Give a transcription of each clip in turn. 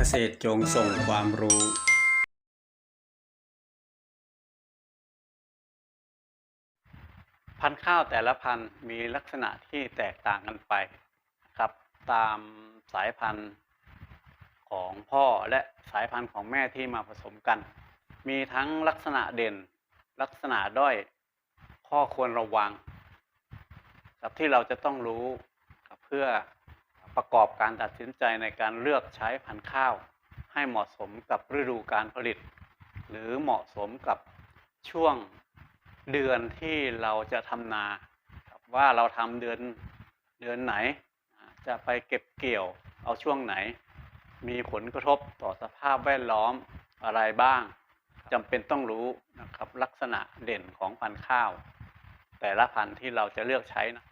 กษตรจงส่งความรู้พันธุ์ข้าวแต่ละพันธุ์มีลักษณะที่แตกต่างกันไปครับตามสายพันธุ์ของพ่อและสายพันธุ์ของแม่ที่มาผสมกัน มีทั้งลักษณะเด่น ลักษณะด้อยข้อควรระวังครับที่เราจะต้องรู้ครับเพื่อ ประกอบการตัดสินใจในการเลือกใช้พันธุ์ข้าว ให้เหมาะสมกับฤดูการผลิต หรือเหมาะสมกับช่วงเดือนที่เราจะทำนาว่าเราทำเดือนเดือนไหน จะไปเก็บเกี่ยวเอาช่วงไหน มีผลกระทบต่อสภาพแวดล้อมอะไรบ้างจำเป็นต้องรู้นะครับลักษณะเด่นของพันธุ์ข้าว แต่ละพันธุ์ที่เราจะเลือกใช้นะ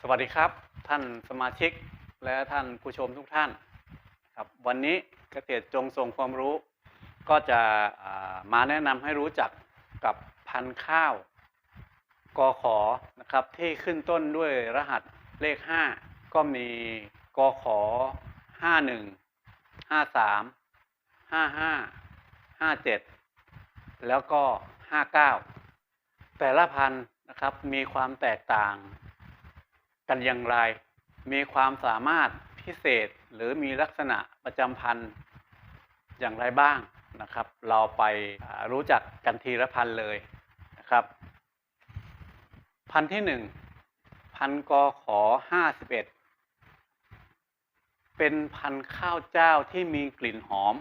สวัสดีครับ ท่านสมาชิกและท่านผู้ชมทุกท่านครับวันนี้เกษตรจงส่งความรู้ ก็จะามาแนะนำให้รู้จักกับพันธุ์ข้าวกอขอนะครับที่ขึ้นต้นด้วยรหัสเลข 5 ก็มีกอขอ 51 53 55 57 แล้วก็ 59 แต่ละพันธุ์นะครับมีความแตกต่าง กันอย่างไร มีความสามารถพิเศษหรือมีลักษณะประจำพันธุ์อย่างไรบ้างนะครับ เราไปรู้จักกันทีละพันเลยนะครับ พันที่หนึ่งพันกอขอห้าสิบเอ็ดเป็นพันข้าวเจ้าที่มีกลิ่นหอม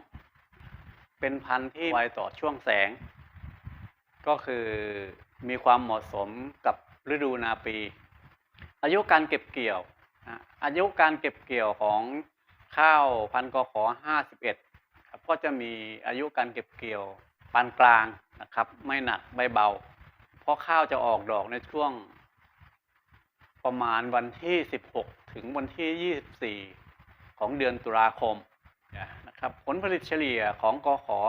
เป็นพันที่ไวต่อช่วงแสง ก็คือมีความเหมาะสมกับฤดูนาปี อายุการเก็บเกี่ยว อายุการเก็บเกี่ยวของข้าวพันธุ์กขอ51ครับก็จะมีอายุการเก็บเกี่ยวปานกลางนะครับ ไม่หนักไม่เบา เพราะข้าวจะออกดอกในช่วง ประมาณวันที่16ถึงวันที่24ของเดือนตุลาคมนะครับผลผลิตเฉลี่ยของกขอ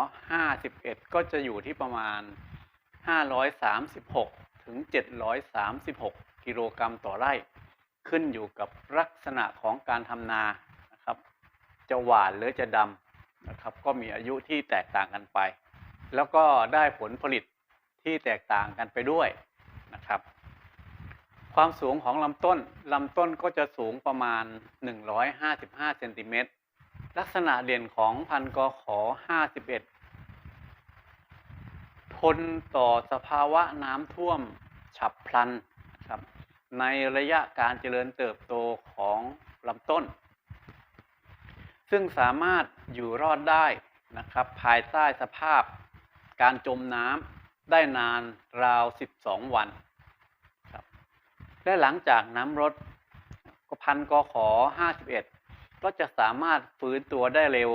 51ก็จะอยู่ที่ประมาณ536ถึง736กิโลกรัมต่อไร่ ขึ้นอยู่กับลักษณะของการทำนานะครับ จะหวานหรือจะดำนะครับ ก็มีอายุที่แตกต่างกันไป แล้วก็ได้ผลผลิตที่แตกต่างกันไปด้วยนะครับ ความสูงของลำต้นลำต้นก็จะสูงประมาณ 155เซนติเมตรลักษณะเด่นของพันธุ์กขอ 51 ทนต่อสภาวะน้ำท่วมฉับพลัน ในระยะการเจริญเติบโตของลำต้น ซึ่งสามารถอยู่รอดได้นะครับ ภายใต้สภาพการจมน้ำได้นานราว 12 วันครับและหลังจากน้ำลดก็พันกอขอ 51 ก็จะสามารถฟื้นตัวได้เร็ว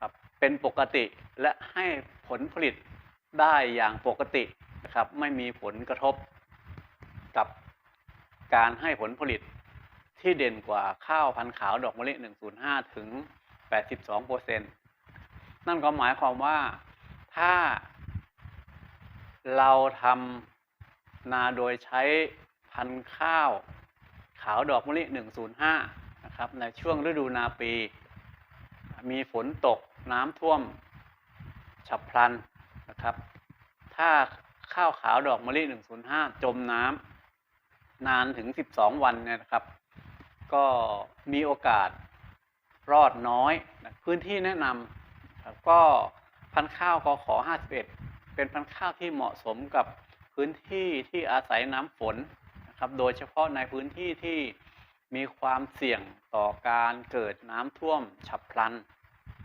ครับเป็นปกติและให้ผลผลิตได้อย่างปกตินะครับ ไม่มีผลกระทบ กับการให้ผลผลิตที่เด่นกว่าข้าวพันธุ์ขาวดอกมะลิ 105 ถึง 82เปอร์เซ็นต์นั่นก็หมายความว่าถ้าเราทำนาโดยใช้พันธุ์ข้าวขาวดอกมะลิ 105 นะครับ ในช่วงฤดูนาปี มีฝนตกน้ำท่วมฉับพลันนะครับ ถ้าข้าวขาวดอกมะลิ 105 จมน้ำ นานถึง 12 วันเนี่ยนะครับ ก็มีโอกาสรอดน้อยนะพื้นที่แนะนำครับก็พันข้าวกขอ 51 เป็นพันข้าวที่เหมาะสมกับพื้นที่ที่อาศัยน้ำฝนนะครับ โดยเฉพาะในพื้นที่ที่มีความเสี่ยงต่อการเกิดน้ำท่วมฉับพลัน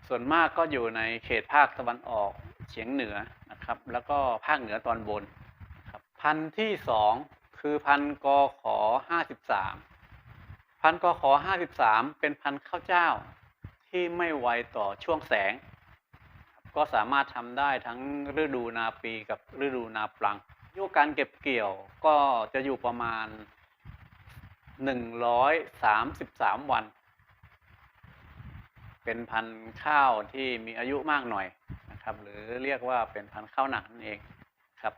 ส่วนมากก็อยู่ในเขตภาคตะวันออกเฉียงเหนือนะครับ แล้วก็ภาคเหนือตอนบนครับพันธุ์ที่สอง คือพันธุ์กขอห้าสิบสามพันธุ์กขอห้าสิบสามเป็นพันข้าวเจ้าที่ไม่ไวต่อช่วงแสง ก็สามารถทำได้ทั้งฤดูนาปีกับฤดูนาปลังอายุการเก็บเกี่ยวก็จะอยู่ประมาณหนึ่งร้อยสามสิบสามวัน เป็นพันธุ์ข้าวที่มีอายุมากหน่อยนะครับ หรือเรียกว่าเป็นพันธุ์ข้าวหนักนั่นเองครับ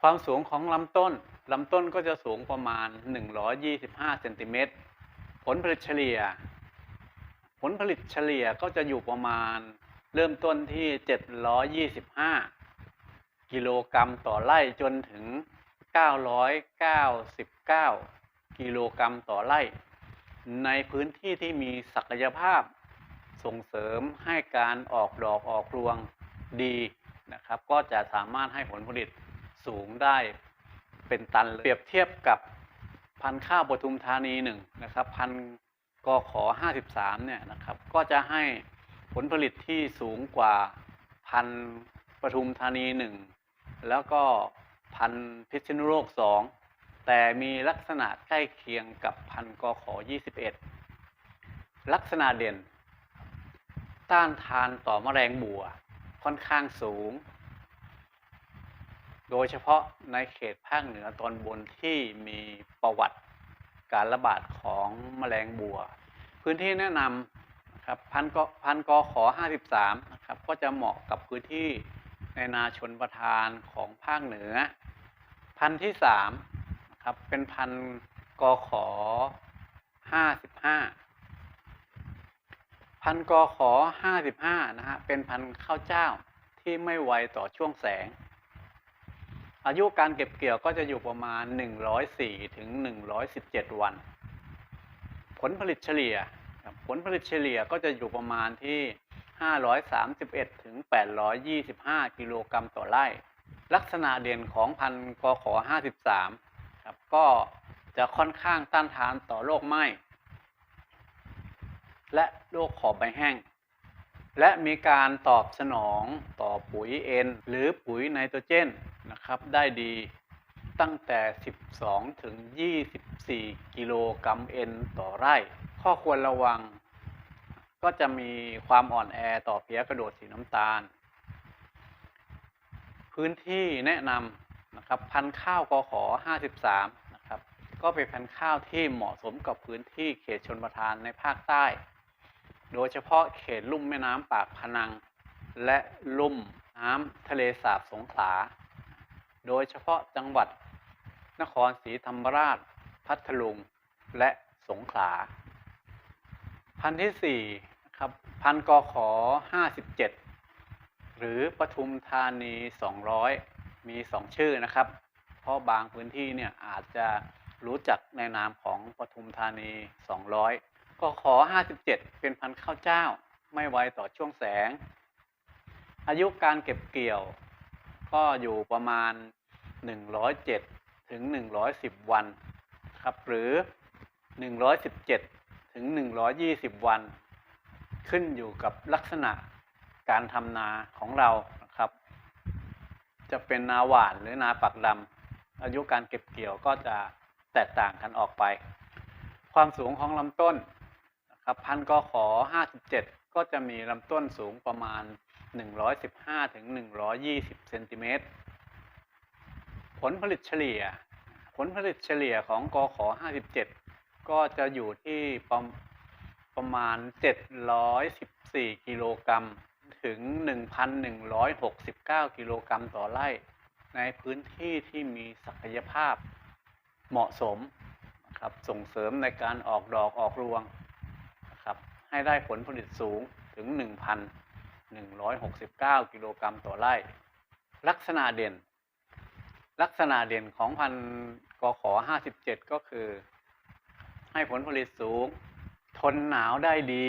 ความสูงของลำต้นลำต้นก็จะสูงประมาณ 125เซนติเมตรผลผลิตเฉลี่ย ผลผลิตเฉลี่ยก็จะอยู่ประมาณเริ่มต้นที่ 725 กิโลกรัมต่อไร่จนถึง 999 กิโลกรัมต่อไร่ ในพื้นที่ที่มีศักยภาพส่งเสริมให้การออกดอกออกรวงดีนะครับ ก็จะสามารถให้ผลผลิต สูงได้เป็นตันเลยเปรียบเทียบกับพันข้าวปทุมธานีหนึ่งนะครับ พันธุ์กขอ53เนี่ยนะครับ ก็จะให้ผลผลิตที่สูงกว่าพันปทุมธานีหนึ่งแล้วก็พันพิษณุโลกสองแต่มีลักษณะใกล้เคียงกับพันธุ์กขอ21 ลักษณะเด่น ต้านทานต่อแมลงบัวค่อนข้างสูง โดยเฉพาะในเขตภาคเหนือตอนบนที่มีประวัติการระบาดของแมลงบัว พื้นที่แนะนำนะครับพันกพันกขอ 53 นะครับ ก็จะเหมาะกับพื้นที่ในนาชนประทานของภาคเหนือ พันที่3นะครับเป็นพันกขอ 55 พันกอขอ 55 นะฮะเป็นพันข้าวเจ้าที่ไม่ไวต่อช่วงแสง อายุการเก็บเกี่ยวก็จะอยู่ประมาณ 104ถึง117 วัน ผลผลิตเฉลี่ย ผลผลิตเฉลี่ยก็จะอยู่ประมาณที่ 531ถึง825 กิโลกรัมต่อไร่ ลักษณะเด่นของพันธุ์กข53ครับก็จะค่อนข้างต้านทานต่อโรคไหม้ และโรคขอบใบแห้ง และมีการตอบสนองต่อปุ๋ยเอ็นหรือปุ๋ยไนโตรเจน นะครับได้ดีตั้งแต่ 12 ถึง 24 กิโลกรัมเอ็นต่อไร่ ข้อควรระวัง ก็จะมีความอ่อนแอต่อเพี้ยกระโดดสีน้ำตาล พื้นที่แนะนำนะครับพันข้าวกขอ 53 นะครับ ก็เป็นพันข้าวที่เหมาะสมกับพื้นที่เขตชนประทานในภาคใต้ โดยเฉพาะเขตลุ่มแม่น้ำปากพนัง และลุ่มน้ำทะเลสาบสงขลา โดยเฉพาะจังหวัดนครศรีธรรมราช พัทลุง และสงขลา พันที่สี่นะครับ พันธุ์กขอ 57 หรือปทุมธานี 200 มี 2 ชื่อนะครับ เพราะบางพื้นที่เนี่ยอาจจะรู้จักในนามของปทุมธานี 200กขอ 57 เป็นพันข้าวเจ้า ไม่ไวต่อช่วงแสง อายุการเก็บเกี่ยว ก็อยู่ประมาณ 107 ถึง 110 วันครับหรือ 117 ถึง 120 วัน ขึ้นอยู่กับลักษณะการทำนาของเรานะครับ จะเป็นนาหวานหรือนาปักดำอายุการเก็บเกี่ยวก็จะแตกต่างกันออกไป ความสูงของลำต้น ครับพันกขอ57 ก็จะมีลำต้นสูงประมาณ 115ถึง120เซนติเมตรผลผลิตเฉลี่ย ผลผลิตเฉลี่ยของกขอ57 ก็จะอยู่ที่ประประมาณ 714 กิโลกรัมถึง 1,169 กิโลกรัมต่อไร่ ในพื้นที่ที่มีศักยภาพเหมาะสมครับส่งเสริมในการออกดอกออกรวง ให้ได้ผลผลิตสูงถึง 1,169 กิโลกรัมต่อไร่ ลักษณะเด่น ลักษณะเด่นของพันธุ์กขอ57 ก็คือ ให้ผลผลิตสูง ทนหนาวได้ดี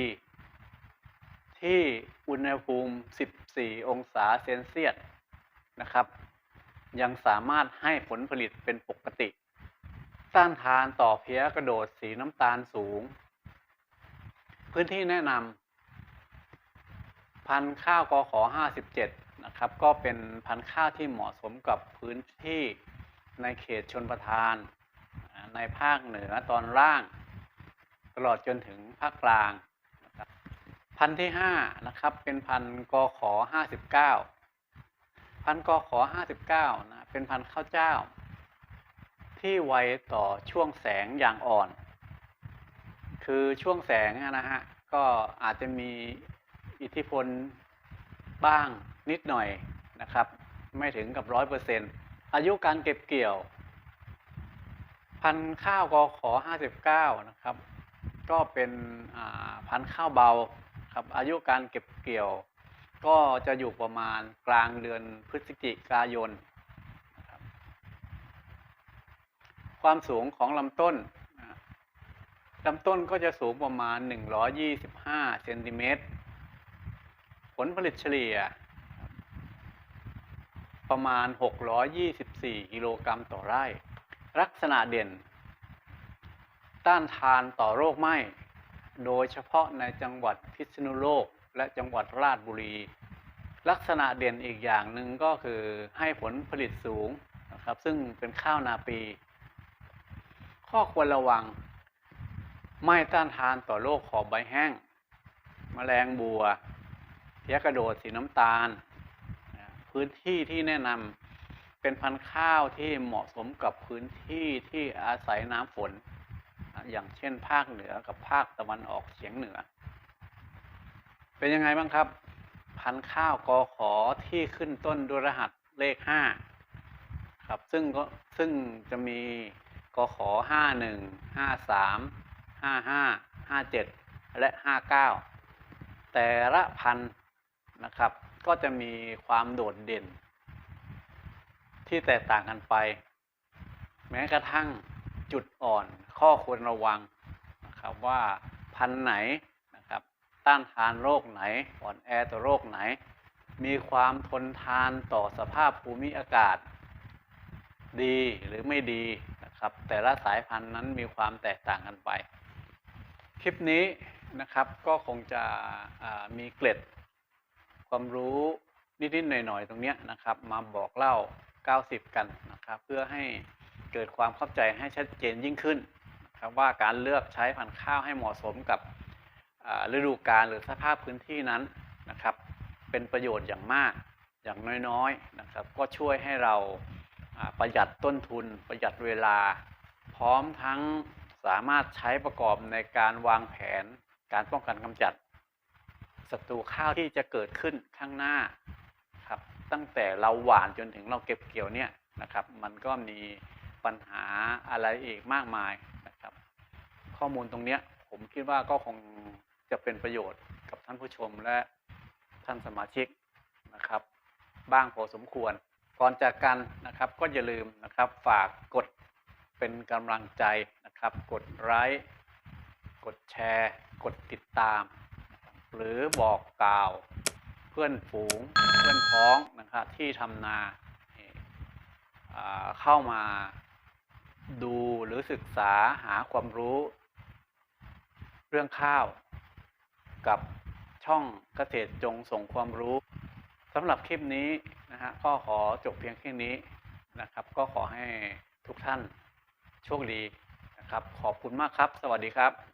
ที่อุณหภูมิ 14 องศาเซนเซียสนะครับ ยังสามารถให้ผลผลิตเป็นปกติต้านทานต่อเพี้ยกระโดดสีน้ำตาลสูง พื้นที่แนะนำพันธุ์ข้าวกอขอ57 นะครับ ก็เป็นพันธุ์ข้าวที่เหมาะสมกับพื้นที่ในเขตชนประทาน ในภาคเหนือตอนล่าง ตลอดจนถึงภาคกลางนะครับพันธุ์ที่ 5 นะครับ เป็นพันธุ์กขอ59 พันธุ์กขอ59นะเป็นพันธุ์ข้าวเจ้า ที่ไวต่อช่วงแสงอย่างอ่อน คือช่วงแสงนะฮะ ก็อาจจะมีอิทธิพลบ้างนิดหน่อยนะครับ ไม่ถึงกับร้อยเปอร์เซ็นอายุการเก็บเกี่ยว พันข้าวกอขอ59นะครับ ก็เป็นพันข้าวเบาครับ อายุการเก็บเกี่ยว ก็จะอยู่ประมาณกลางเดือนพฤศจิกายนนะคความสูงของลำต้น ลำต้นก็จะสูงประมาณ 125 เซนติเมตร ผลผลิตเฉลี่ย ประมาณ 624 กิโลกรัมต่อไร่ ลักษณะเด่น ต้านทานต่อโรคไหม้ โดยเฉพาะในจังหวัดพิษณุโลกและจังหวัดราชบุรี ลักษณะเด่นอีกอย่างหนึ่งก็คือให้ผลผลิตสูงนะครับ ซึ่งเป็นข้าวนาปี ข้อควรระวัง ไม่ต้านทานต่อโรคขอบใบแห้งแมลงบัวเพี้ยกระโดดสีน้ำตาล พื้นที่ที่แนะนำเป็นพันธุ์ข้าวที่เหมาะสมกับพื้นที่ที่อาศัยน้ำฝน อย่างเช่นภาคเหนือกับภาคตะวันออกเฉียงเหนือ เป็นยังไงบ้างครับ พันธุ์ข้าวกอขอที่ขึ้นต้นด้วยรหัสเลขห้าครับซึ่งก็ซึ่งจะมีกอขอห้าหนึ่งห้าสาม ห้าห้าห้าเจ็ดและห้าเก้าแต่ละพันธุ์นะครับ ก็จะมีความโดดเด่น ที่แตกต่างกันไป แม้กระทั่งจุดอ่อนข้อควรระวังนะครับว่าพันธุ์ไหนนะครับต้านทานโรคไหนอ่อนแอต่อโรคไหน มีความทนทานต่อสภาพภูมิอากาศ ดีหรือไม่ดีนะครับ แต่ละสายพันธุ์นั้นมีความแตกต่างกันไป คลิปนี้นะครับก็คงจะมีเกร็ดความรู้นิดๆหน่อยๆตรงนี้นะครับ มาบอกเล่า 90 กันนะครับ เพื่อให้เกิดความเข้าใจให้ชัดเจนยิ่งขึ้นนะครับว่าการเลือกใช้พันธุ์ข้าวให้เหมาะสมกับฤดูกาลหรือสภาพพื้นที่นั้นนะครับ เป็นประโยชน์อย่างมากอย่างน้อยๆนะครับ ก็ช่วยให้เราประหยัดต้นทุนประหยัดเวลา พร้อมทั้ง สามารถใช้ประกอบในการวางแผนการป้องกันกำจัดศัตรูข้าวที่จะเกิดขึ้นข้างหน้าครับตั้งแต่เราหว่านจนถึงเราเก็บเกี่ยวเนี่ยนะครับ มันก็มีปัญหาอะไรอีกมากมายนะครับ ข้อมูลตรงเนี้ยผมคิดว่าก็คงจะเป็นประโยชน์กับท่านผู้ชมและท่านสมาชิกนะครับ บ้างพอสมควรก่อนจากกันนะครับก็อย่าลืมนะครับฝากกด เป็นกำลังใจนะครับ กดไลค์กดแชร์ กดติดตาม หรือบอกกล่าวเพื่อนฝูงเพื่อนพ้องนะครับที่ทำนาเข้ามาดูหรือศึกษาหาความรู้ เรื่องข้าวกับช่องเกษตรจงส่งความรู้สำหรับคลิปนี้นะฮะก็ขอจบเพียงแค่นี้นะครับ ก็ขอให้ทุกท่าน โชคดีนะครับ ขอบคุณมากครับ สวัสดีครับ